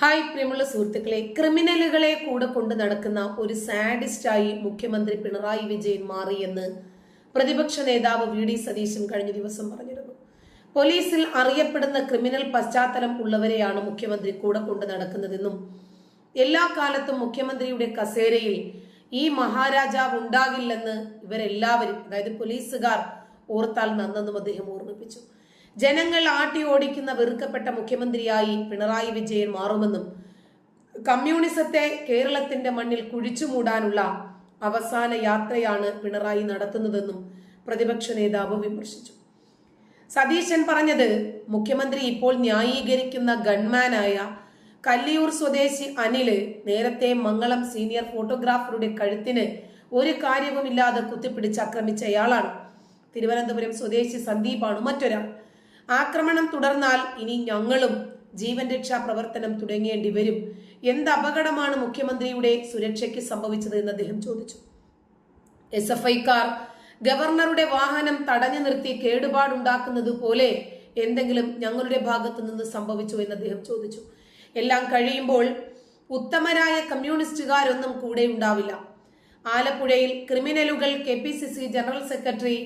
Hi പ്രിയമുള്ള സുഹൃത്തുക്കളെ ക്രിമിനലുകളെ കൂടെ കൊണ്ട് നടക്കുന്ന ഒരു സാഡിസ്റ്റായി മുഖ്യമന്ത്രി പിണറായി വിജയൻ മാറിയെന്ന് പ്രതിപക്ഷ നേതാവ് വി ഡി സതീശൻ കഴിഞ്ഞ ദിവസം പറഞ്ഞിരുന്നു. പോലീസിൽ അറിയപ്പെടുന്ന ക്രിമിനൽ പശ്ചാത്തലം ഉള്ളവരെയാണ് മുഖ്യമന്ത്രി കൂടെ കൊണ്ട് നടക്കുന്നതെന്നും എല്ലാ കാലത്തും മുഖ്യമന്ത്രിയുടെ കസേരയിൽ ഈ മഹാരാജാവ് ഉണ്ടാകില്ലെന്ന് ഇവരെല്ലാവരും അതായത് പോലീസുകാർ ഓർത്താൽ നന്നെന്നും അദ്ദേഹം ഓർമ്മിപ്പിച്ചു. ജനങ്ങൾ ആട്ടി ഓടിക്കുന്ന വെറുക്കപ്പെട്ട മുഖ്യമന്ത്രിയായി പിണറായി വിജയൻ മാറുമെന്നും കമ്മ്യൂണിസത്തെ കേരളത്തിന്റെ മണ്ണിൽ കുഴിച്ചു മൂടാനുള്ള അവസാന യാത്രയാണ് പിണറായി നടത്തുന്നതെന്നും പ്രതിപക്ഷ നേതാവ് വിമർശിച്ചു. സതീശൻ പറഞ്ഞത് മുഖ്യമന്ത്രി ഇപ്പോൾ ന്യായീകരിക്കുന്ന ഗൺമാനായ കല്ലിയൂർ സ്വദേശി അനിൽ നേരത്തെ മംഗളം സീനിയർ ഫോട്ടോഗ്രാഫറുടെ കഴുത്തിന് ഒരു കാര്യവുമില്ലാതെ കുത്തിപ്പിടിച്ച് ആക്രമിച്ചയാളാണ്. തിരുവനന്തപുരം സ്വദേശി സന്ദീപാണ് മറ്റൊരാൾ. ആക്രമണം തുടർന്നാൽ ഇനി ഞങ്ങളും ജീവൻ രക്ഷാ പ്രവർത്തനം തുടങ്ങേണ്ടി വരും. എന്ത് അപകടമാണ് മുഖ്യമന്ത്രിയുടെ സുരക്ഷയ്ക്ക് സംഭവിച്ചത് എന്ന് അദ്ദേഹം ചോദിച്ചു. എസ് എഫ് ഐക്കാർ ഗവർണറുടെ വാഹനം തടഞ്ഞു നിർത്തി കേടുപാടുണ്ടാക്കുന്നത് പോലെ എന്തെങ്കിലും ഞങ്ങളുടെ ഭാഗത്തു നിന്ന് സംഭവിച്ചു എന്ന് അദ്ദേഹം ചോദിച്ചു. എല്ലാം കഴിയുമ്പോൾ ഉത്തമരായ കമ്മ്യൂണിസ്റ്റുകാരൊന്നും കൂടെ ഉണ്ടാവില്ല. ആലപ്പുഴയിൽ ക്രിമിനലുകൾ K P C C general secretary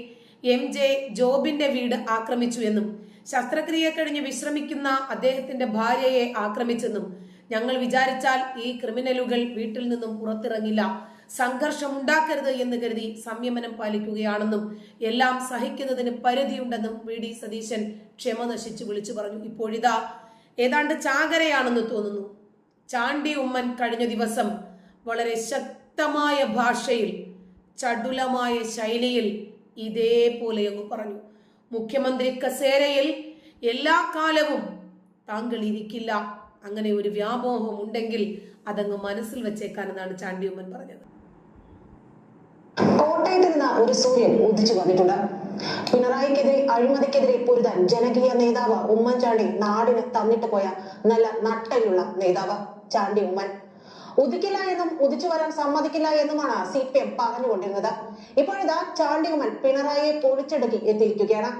M J ജോബിന്റെ വീട് ആക്രമിച്ചു എന്നും ശസ്ത്രക്രിയ കഴിഞ്ഞ് വിശ്രമിക്കുന്ന അദ്ദേഹത്തിന്റെ ഭാര്യയെ ആക്രമിച്ചെന്നും ഞങ്ങൾ വിചാരിച്ചാൽ ഈ ക്രിമിനലുകൾ വീട്ടിൽ നിന്നും പുറത്തിറങ്ങില്ല. സംഘർഷം ഉണ്ടാക്കരുത് എന്ന് കരുതി സംയമനം പാലിക്കുകയാണെന്നും എല്ലാം സഹിക്കുന്നതിന് പരിധിയുണ്ടെന്നും വി ഡി സതീശൻ ക്ഷമ നശിച്ചു വിളിച്ചു പറഞ്ഞു. ഇപ്പോഴിതാ ഏതാണ്ട് ചാകരയാണെന്ന് തോന്നുന്നു. ചാണ്ടി ഉമ്മൻ കഴിഞ്ഞ ദിവസം വളരെ ശക്തമായ ഭാഷയിൽ ചടുലമായ ശൈലിയിൽ ഇതേപോലെ അങ്ങ് പറഞ്ഞു. മുഖ്യമന്ത്രി കസേരയിൽ എല്ലാ കാലവും താങ്കൾ ഇരിക്കില്ല അങ്ങനെ ഒരു വ്യാമോഹം ഉണ്ടെങ്കിൽ അതങ്ങ് മനസ്സിൽ വെച്ചേക്കാനെന്നാണ് ചാണ്ടിയമ്മൻ പറഞ്ഞത്. കോട്ടയത്ത് നിന്ന് ഒരു സൂര്യൻ ഉദിച്ചു വന്നിട്ടുണ്ട്. പിണറായിക്കെതിരെ അഴിമതിക്കെതിരെ പൊരുതാൻ ജനകീയ നേതാവ് ഉമ്മൻചാണ്ടി നാടിന് തന്നിട്ട് പോയ നല്ല നട്ടലുള്ള നേതാവ് ചാണ്ടി ഉമ്മൻ ഉദിക്കില്ല എന്നും ഉദിച്ചു വരാൻ സമ്മതിക്കില്ല എന്നുമാണ് സി പി എം പറഞ്ഞുകൊണ്ടിരുന്നത്. ഇപ്പോഴിതാ ചാണ്ടി ഉമ്മൻ പിണറായിയെ പൊളിച്ചെടുക്കി എത്തിയിരിക്കുകയാണ്.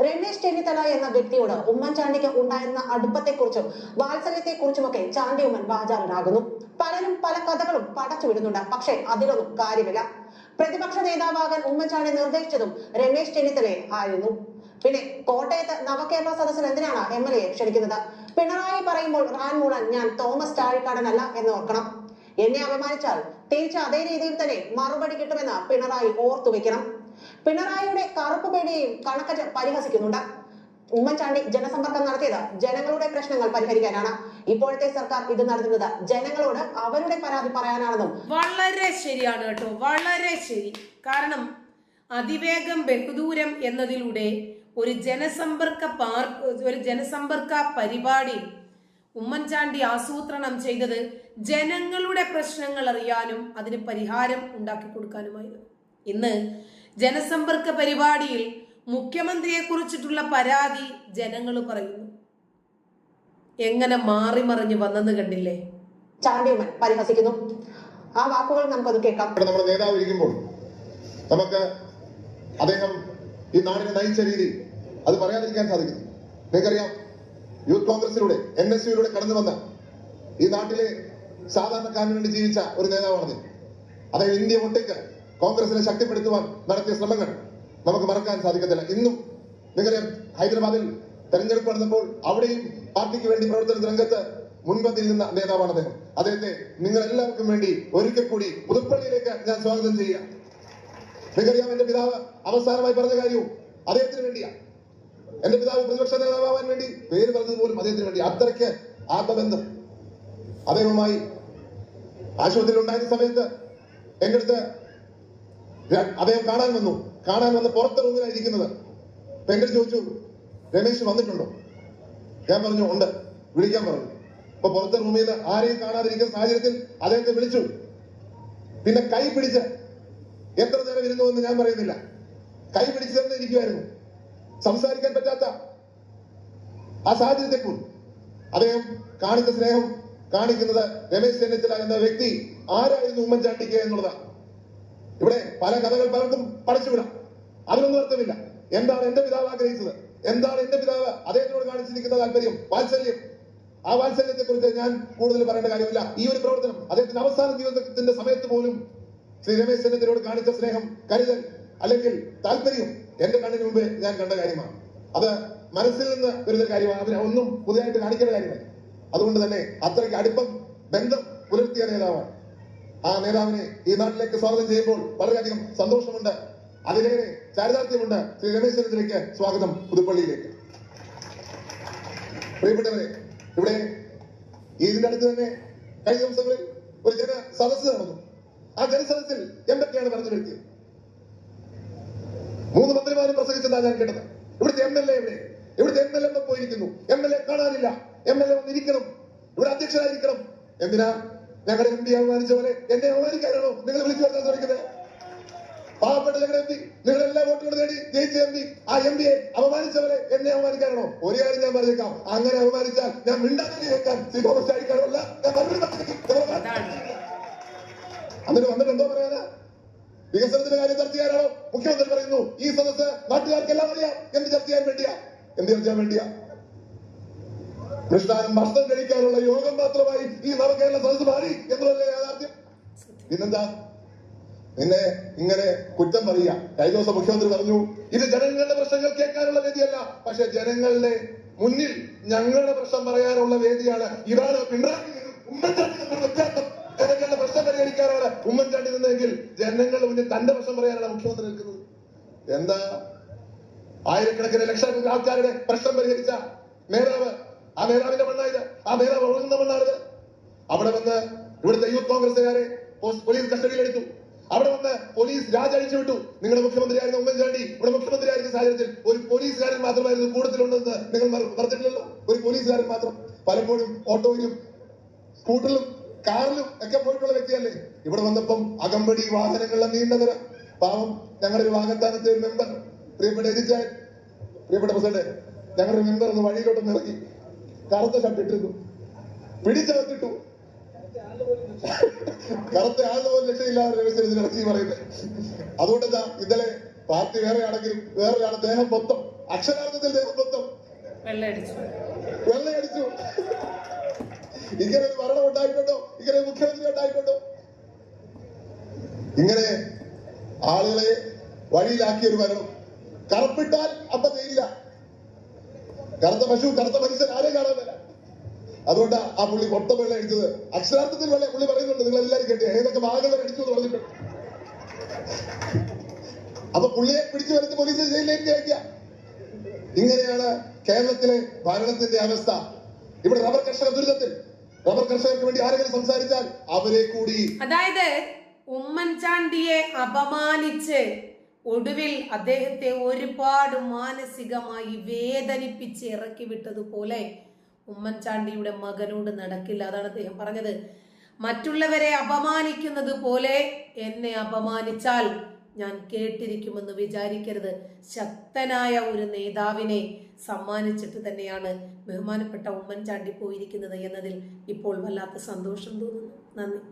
രമേശ് ചെന്നിത്തല എന്ന വ്യക്തിയോട് ഉമ്മൻചാണ്ടിക്ക് ഉണ്ടായിരുന്ന അടുപ്പത്തെക്കുറിച്ചും വാത്സല്യത്തെക്കുറിച്ചുമൊക്കെ ചാണ്ടി ഉമ്മൻ വാചാലനാകുന്നു. പലരും പല കഥകളും പടച്ചു വിടുന്നുണ്ട്. പക്ഷേ അതിലൊന്നും കാര്യമില്ല. പ്രതിപക്ഷ നേതാവാകാൻ ഉമ്മൻചാണ്ടി നിർദ്ദേശിച്ചതും രമേശ് ചെന്നിത്തലയെ ആയിരുന്നു. പിന്നെ കോട്ടയത്ത് നവകേരള സദസ്സിൽ എന്തിനാണ് എം എൽ എ ക്ഷണിക്കുന്നത്? പിണറായി പറയുമ്പോൾ റാൻ ഞാൻ തോമസ് ചാഴിക്കാടനല്ല എന്ന് ഓർക്കണം. എന്നെ അപമാനിച്ചാൽ തിരിച്ച് അതേ രീതിയിൽ തന്നെ മറുപടി കിട്ടുമെന്ന് പിണറായി ഓർത്തു വെക്കണം. പിണറായിയുടെ കറുപ്പ് പേടിയെയും കണക്കറ്റ് പരിഹസിക്കുന്നുണ്ട്. ഉമ്മൻചാണ്ടി ജനസമ്പർക്കം നടത്തിയത് ജനങ്ങളുടെ പ്രശ്നങ്ങൾ പരിഹരിക്കാനാണ്. ഇപ്പോഴത്തെ സർക്കാർ ഇത് നടത്തുന്നത് ജനങ്ങളോട് അവരുടെ പരാതി പറയാനാണെന്നും വളരെ ശരിയാണ് കേട്ടോ. വളരെ ശരി. കാരണം അതിവേഗം ബഹുദൂരം എന്നതിലൂടെ ഒരു ജനസമ്പർക്ക പാർക്ക് ഒരു ജനസമ്പർക്ക പരിപാടി ഉമ്മൻചാണ്ടി ആസൂത്രണം ചെയ്തത് ജനങ്ങളുടെ പ്രശ്നങ്ങൾ അറിയാനും അതിന് പരിഹാരം ഉണ്ടാക്കി കൊടുക്കാനുമായിരുന്നു. ഇന്ന് ജനസമ്പർക്ക പരിപാടിയിൽ മുഖ്യമന്ത്രിയെ കുറിച്ചിട്ടുള്ള പരാതി ജനങ്ങൾ പറയുന്നു. എങ്ങനെ മാറി മറിഞ്ഞു വന്നെന്ന് കണ്ടില്ലേ? ചാണ്ടി ഉമ്മൻ പരിഹസിക്കുന്നു. ആ വാക്കുകൾ നമുക്കത് കേൾക്കാം. നമ്മുടെ നേതാവ് ഇരിക്കുമ്പോൾ നമുക്ക് അദ്ദേഹം ഈ നാടിനെ നയിച്ച രീതി അത് പറയാതിരിക്കാൻ സാധിക്കും. നിങ്ങൾക്കറിയാം യൂത്ത് കോൺഗ്രസിലൂടെ എൻ എസ് യുയിലൂടെ കടന്നു വന്ന ഈ നാട്ടിലെ സാധാരണക്കാരന് വേണ്ടി ജീവിച്ച ഒരു നേതാവാണ് അദ്ദേഹം ഇന്ത്യ ഒട്ടേക്ക് കോൺഗ്രസിനെ ശക്തിപ്പെടുത്തുവാൻ നടത്തിയ ശ്രമങ്ങൾ നമുക്ക് മറക്കാൻ സാധിക്കത്തില്ല. ഇന്നും നിങ്ങളെ ഹൈദരാബാദിൽ തെരഞ്ഞെടുപ്പ് നടന്നപ്പോൾ അവിടെയും പാർട്ടിക്ക് വേണ്ടി പ്രവർത്തന രംഗത്ത് മുൻപന്തിയിൽ നിന്ന നേതാവാണ് അദ്ദേഹം. അദ്ദേഹത്തെ നിങ്ങൾ എല്ലാവർക്കും വേണ്ടി ഒരിക്കൽ കൂടി പുതുപ്പള്ളിയിലേക്ക് ഞാൻ സ്വാഗതം ചെയ്യാം നിങ്ങൾക്കറിയാം എന്റെ പിതാവ് അവസാനമായി പറഞ്ഞ കാര്യവും അദ്ദേഹത്തിന് വേണ്ടിയാ. എന്റെ പിതാവ് പ്രതിപക്ഷ നേതാവാൻ വേണ്ടി പേര് പറഞ്ഞത് പോലും അദ്ദേഹത്തിന് വേണ്ടി. അത്രയ്ക്ക് ആത്മബന്ധം അദ്ദേഹവുമായി ആശുപത്രിയിൽ ഉണ്ടായിരുന്ന സമയത്ത് എന്റെ അടുത്ത് അദ്ദേഹം കാണാൻ വന്നു. കാണാൻ വന്ന് പുറത്തെ റൂമിലായിരിക്കുന്നത് എന്റെ ചോദിച്ചു രമേശ് വന്നിട്ടുണ്ടോ? ഞാൻ പറഞ്ഞു ഉണ്ട്. വിളിക്കാൻ പറഞ്ഞു. അപ്പൊ പുറത്തെ റൂമിൽ നിന്ന് ആരെയും കാണാതിരിക്കുന്ന സാഹചര്യത്തിൽ അദ്ദേഹത്തെ വിളിച്ചു. പിന്നെ കൈ പിടിച്ച് എത്ര നേരം ഇരുന്നു എന്ന് ഞാൻ പറയുന്നില്ല. കൈ പിടിച്ചു തന്നെ ഇരിക്കുമായിരുന്നു സംസാരിക്കാൻ പറ്റാത്ത ആ സാഹചര്യത്തെ പോലും അദ്ദേഹം കാണിച്ച സ്നേഹം കാണിക്കുന്നത് രമേശ് ചെന്നിത്തല എന്ന വ്യക്തി ആരായിരുന്നു ഉമ്മൻചാണ്ടിക്ക് എന്നുള്ളതാണ്. ഇവിടെ പല കഥകൾ പലർക്കും പഠിച്ചുവിടാം അതിനൊന്നും അർത്ഥമില്ല. എന്താണ് എന്റെ പിതാവ് ആഗ്രഹിച്ചത്? എന്താണ് എന്റെ പിതാവ് അദ്ദേഹത്തിനോട് കാണിച്ചിരിക്കുന്ന താല്പര്യം വാത്സല്യം? ആ വാത്സല്യത്തെ കുറിച്ച് ഞാൻ കൂടുതൽ പറയേണ്ട കാര്യമില്ല. ഈ ഒരു പ്രവർത്തനം അദ്ദേഹത്തിന്റെ അവസാന ജീവിതത്തിന്റെ സമയത്ത് പോലും ശ്രീ രമേശ് ചെന്നിത്തലയോട് കാണിച്ച സ്നേഹം കരുതൽ അല്ലെങ്കിൽ താല്പര്യം എന്റെ കണ്ണിന് മുമ്പേ ഞാൻ കണ്ട കാര്യമാണ്. അത് മനസ്സിൽ നിന്ന് വരുന്ന കാര്യമാണ്. അതിന് ഒന്നും പുതിയതായിട്ട് കാണിക്കേണ്ട കാര്യമല്ല. അതുകൊണ്ട് തന്നെ അത്രയ്ക്ക് അടുപ്പം ബന്ധം പുലർത്തിയ നേതാവാണ്. ആ നേതാവിനെ ഈ നാട്ടിലേക്ക് സ്വാഗതം ചെയ്യുമ്പോൾ വളരെയധികം സന്തോഷമുണ്ട്. അതിലേറെ ചാരിതാർത്ഥ്യമുണ്ട് ശ്രീ രമേശ് ചെന്നിത്തലയ്ക്ക് സ്വാഗതം പുതുപ്പള്ളിയിലേക്ക്. പ്രിയപ്പെട്ടവരെ ഇവിടെ ഇതിന്റെ അടുത്ത് തന്നെ കഴിഞ്ഞ ദിവസങ്ങളിൽ ഒരു ജന സദസ്സ് നടന്നു. ആ ജനസദസ്സിൽ എന്തൊക്കെയാണ് പറഞ്ഞു വരുത്തിയത് മൂന്ന് മന്ത്രിമാരും പ്രസംഗിച്ചതാണ് ഞാൻ കേട്ടത്. ഇവിടുത്തെ എം എൽ എ എവിടെ? ഇവിടുത്തെ എം എൽ എ പോയിരിക്കുന്നു? എം എൽ എ കാണാനില്ല. എം എൽ എ വന്നിരിക്കണം. ഇവിടെ അധ്യക്ഷനായിരിക്കണം. എന്തിനാ? ഞങ്ങളുടെ എം പി അപമാനിച്ച പോലെ എന്നെ അപമാനിക്കാനാണോ? നിങ്ങൾ വിളിച്ചു പറഞ്ഞാൽ ശ്രമിക്കുന്നത് പാവപ്പെട്ട ഞങ്ങളുടെ എം പി നിങ്ങളുടെ എല്ലാ വോട്ടുകളും നേടി ജയിച്ച എം പി ആ എം പിയെ അപമാനിച്ചവരെ എന്നെ അപമാനിക്കാനാണോ? ഒരു കാര്യം ഞാൻ പറഞ്ഞേക്കാം. അങ്ങനെ അപമാനിച്ചാൽ ഞാൻ മിണ്ടാതെ കേൾക്കാൻ സി തോമസ് ചാടിക്കാനല്ല ഞാൻ മറുപടി. നിങ്ങൾ എന്നിട്ട് വന്നിട്ട് എന്തോ പറയാനാ? വികസനത്തിന്റെ കാര്യം ചർച്ച ചെയ്യാനാണോ? മുഖ്യമന്ത്രി പറയുന്നു ഈ സദസ് നാട്ടുകാർക്ക് എല്ലാം അറിയാം. എന്ത് ചർച്ച ചെയ്യാൻ വേണ്ടിയാ? എന്ത് ചർച്ച ചെയ്യാൻ വേണ്ടിയാ? കൃഷ്ണാനും ഭക്ഷണം കഴിക്കാനുള്ള യോഗം മാത്രമായി ഈ നവകേരള സദസ് മാറി എന്നുള്ളതല്ലേ യാഥാർത്ഥ്യം? പിന്നെന്താ? നിന്നെ ഇങ്ങനെ കുറ്റം പറയുക കഴിഞ്ഞ ദിവസം മുഖ്യമന്ത്രി പറഞ്ഞു ഇത് ജനങ്ങളുടെ പ്രശ്നങ്ങൾ കേൾക്കാനുള്ള വേദിയല്ല. പക്ഷെ ജനങ്ങളുടെ മുന്നിൽ ഞങ്ങളുടെ പ്രശ്നം പറയാനുള്ള വേദിയാണ്. ഇതാണ് പിണറായി ഉമ്മൻചാണ്ടി ജനങ്ങളുടെ പ്രശ്നം പരിഹരിക്കാനാണ് ഉമ്മൻചാണ്ടി നിന്നെങ്കിൽ ജനങ്ങളുടെ മുന്നിൽ തന്റെ പ്രശ്നം പറയാനാണ് മുഖ്യമന്ത്രി നിൽക്കുന്നത്. എന്താ? ആയിരക്കണക്കിന് ലക്ഷക്കണക്കിന് ആൾക്കാരുടെ പ്രശ്നം പരിഹരിച്ച നേതാവ് ആ നേതാവിന്റെ മണ്ണായത്? ആ നേതാവ് ഉറങ്ങുന്ന മണ്ണാണിത്. അവിടെ വന്ന് ഇവിടുത്തെ യൂത്ത് കോൺഗ്രസുകാരെ പോലീസ് കസ്റ്റഡിയിലെടുത്തു. അവിടെ വന്ന് പോലീസ് രാജഴിച്ചു വിട്ടു. നിങ്ങളുടെ മുഖ്യമന്ത്രിയായിരുന്ന ഉമ്മൻചാണ്ടി ഇവിടെ മുഖ്യമന്ത്രിയായിരുന്ന സാഹചര്യത്തിൽ ഒരു പോലീസുകാരൻ മാത്രമായിരുന്നു കൂടുതലുണ്ടെന്ന് നിങ്ങൾ പറഞ്ഞിട്ടില്ലല്ലോ ഒരു പോലീസുകാരൻ മാത്രം. പലപ്പോഴും ഓട്ടോയിലും സ്കൂട്ടറിലും കാറിലും ഒക്കെ പോയിട്ടുള്ള വ്യക്തിയല്ലേ? ഇവിടെ വന്നപ്പം അകമ്പടി വാഹനങ്ങളിലെ നീണ്ട നിര. പാവം ഞങ്ങളുടെ ഒരു വാഹനത്താനത്തെ ഒരു മെമ്പർ പ്രിയപ്പെട്ട എരിച്ചാൻ പ്രിയപ്പെട്ട പ്രസിഡന്റ് ഞങ്ങളുടെ മെമ്പർ ഒന്ന് വഴിയിലോട്ടൊന്ന് ഇറങ്ങി. കറുത്ത ഷർട്ട് ഇട്ടിരുന്നു. പിടിച്ചകത്തിട്ടു കറുത്ത ആളുടെ പോലും രക്ഷയില്ലാതെ രമേശ് ഇറച്ചി പറയുന്നത്. അതുകൊണ്ട് എന്താ ഇന്നലെ പാർട്ടി വേറെ ആണെങ്കിലും വേറൊരാളെ ദേഹം മൊത്തം അക്ഷരാർത്ഥത്തിൽ ദേഹം മൊത്തം വെള്ളയടിച്ചു. വെള്ളയടിച്ചു. ഇങ്ങനെ ഒരു ഉണ്ടായിട്ടുണ്ടോ? ഇങ്ങനെ മുഖ്യമന്ത്രി ഉണ്ടായിട്ടുണ്ടോ? ഇങ്ങനെ ആളുകളെ വഴിയിലാക്കിയ ഒരു ഭരണം. കറുപ്പിട്ടാൽ അപ്പൊ തേയില്ല കറുത്ത പശു കറുത്ത മനുഷ്യൻ ആരെയും കാണാൻ വരാം? അതുകൊണ്ട് ആ പുള്ളി മൊത്തം വെള്ളം അടിച്ചത് അക്ഷരാർത്ഥത്തിൽ വെള്ളം പുള്ളി പറയുന്നുണ്ട്. നിങ്ങൾ എല്ലാവരും കേട്ടി. ഏതൊക്കെ ഭാഗങ്ങൾ അടിച്ചു എന്ന് പറഞ്ഞിട്ടുണ്ട്. അപ്പൊ പുള്ളിയെ പിടിച്ചു വരുത്തി പോലീസ് ജയിലിലേക്ക് അയക്കുക ഇങ്ങനെയാണ് കേരളത്തിലെ ഭരണത്തിന്റെ അവസ്ഥ. ഇവിടെ റബ്ബർ കർഷക ദുരിതത്തിൽ. റബ്ബർ കർഷകർക്ക് വേണ്ടി ആരെങ്കിലും സംസാരിച്ചാൽ അവരെ കൂടി അതായത് ഉമ്മൻചാണ്ടിയെ അപമാനിച്ച് ഒടുവിൽ അദ്ദേഹത്തെ ഒരുപാട് മാനസികമായി വേദനിപ്പിച്ച് ഇറക്കി വിട്ടതുപോലെ ഉമ്മൻചാണ്ടിയുടെ മകനോട് നടക്കില്ല അതാണ് അദ്ദേഹം പറഞ്ഞത്. മറ്റുള്ളവരെ അപമാനിക്കുന്നത് പോലെ എന്നെ അപമാനിച്ചാൽ ഞാൻ കേട്ടിരിക്കുമെന്ന് വിചാരിക്കരുത്. ശക്തനായ ഒരു നേതാവിനെ സമ്മാനിച്ചിട്ട് തന്നെയാണ് ബഹുമാനപ്പെട്ട ഉമ്മൻചാണ്ടി പോയിരിക്കുന്നത് എന്നതിൽ ഇപ്പോൾ വല്ലാത്ത സന്തോഷം തോന്നുന്നു. നന്ദി.